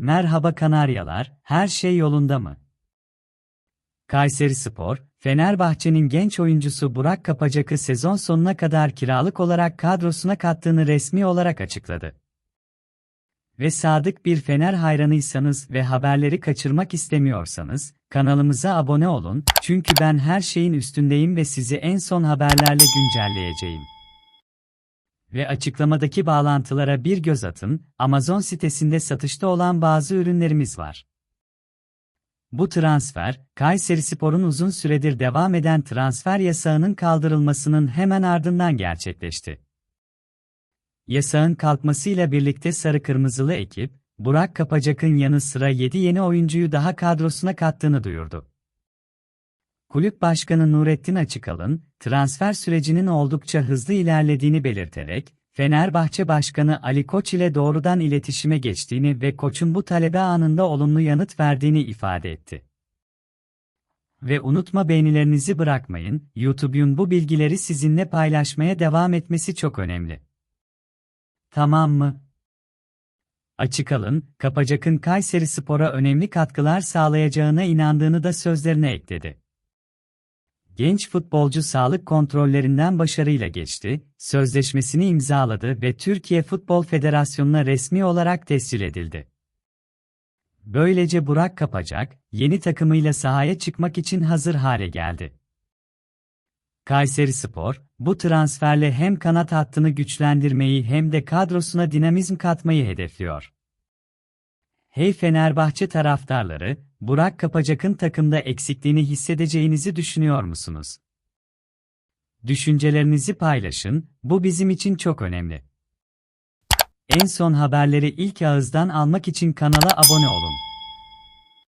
Merhaba Kanaryalar, her şey yolunda mı? Kayseri Spor, Fenerbahçe'nin genç oyuncusu Burak Kapacak'ı sezon sonuna kadar kiralık olarak kadrosuna kattığını resmi olarak açıkladı. Ve sadık bir Fener hayranıysanız ve haberleri kaçırmak istemiyorsanız, kanalımıza abone olun, çünkü ben her şeyin üstündeyim ve sizi en son haberlerle güncelleyeceğim. Ve açıklamadaki bağlantılara bir göz atın, Amazon sitesinde satışta olan bazı ürünlerimiz var. Bu transfer, Kayserispor'un uzun süredir devam eden transfer yasağının kaldırılmasının hemen ardından gerçekleşti. Yasağın kalkmasıyla birlikte sarı kırmızılı ekip, Burak Kapacak'ın yanı sıra 7 yeni oyuncuyu daha kadrosuna kattığını duyurdu. Kulüp Başkanı Nurettin Açıkalın, transfer sürecinin oldukça hızlı ilerlediğini belirterek, Fenerbahçe Başkanı Ali Koç ile doğrudan iletişime geçtiğini ve Koç'un bu talebe anında olumlu yanıt verdiğini ifade etti. Ve unutma beğenilerinizi bırakmayın, YouTube'un bu bilgileri sizinle paylaşmaya devam etmesi çok önemli. Tamam mı? Açık alın, Kapacak'ın Kayseri Spor'a önemli katkılar sağlayacağına inandığını da sözlerine ekledi. Genç futbolcu sağlık kontrollerinden başarıyla geçti, sözleşmesini imzaladı ve Türkiye Futbol Federasyonu'na resmi olarak tescil edildi. Böylece Burak Kapacak, yeni takımıyla sahaya çıkmak için hazır hale geldi. Kayseri Spor, bu transferle hem kanat hattını güçlendirmeyi hem de kadrosuna dinamizm katmayı hedefliyor. Hey Fenerbahçe taraftarları, Burak Kapacak'ın takımda eksikliğini hissedeceğinizi düşünüyor musunuz? Düşüncelerinizi paylaşın, bu bizim için çok önemli. En son haberleri ilk ağızdan almak için kanala abone olun.